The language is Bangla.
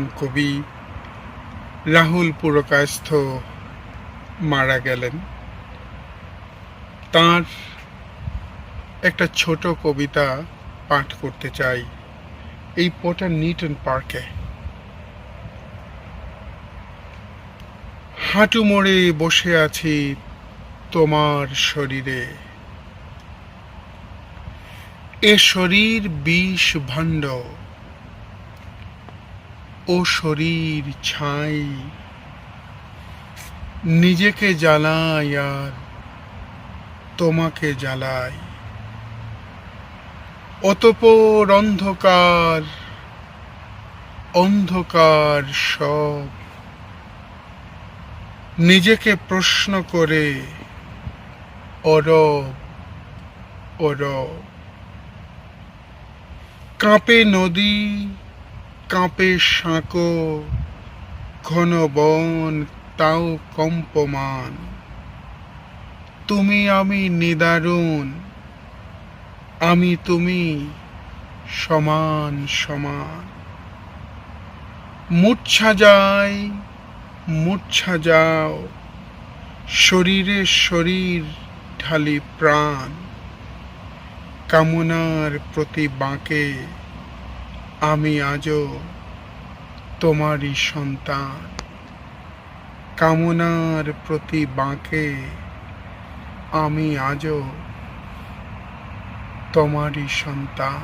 কবি রাহুল পুরকায়স্থ মারা গেলেন। তার একটা ছোট কবিতা পাঠ করতে চাই এই পোটা নিউটন পার্কে। হাঁটু মোড়ে বসে আছি তোমার শরীরে। এ শরীর বিষ ভাণ্ড। ও শরীর ছাই, নিজেকে জ্বালাই আর তোমাকে জ্বালাই। অতপর অন্ধকার অন্ধকার সব নিজেকে প্রশ্ন করে, অরব অরব। কাঁপে নদী কাঁপে সাঁকো ঘন বন তাও কম্পমান। তুমি আমি নিদারুণ, আমি তুমি সমান সমান। মূর্ছা যায় মূর্ছা যাও, শরীরে শরীর ঢালি প্রাণ। কামনার প্রতি বাঁকে আমি আজও তোমারই সন্তান। কামনার প্রতি বাঁকে আমি আজও তোমারই সন্তান।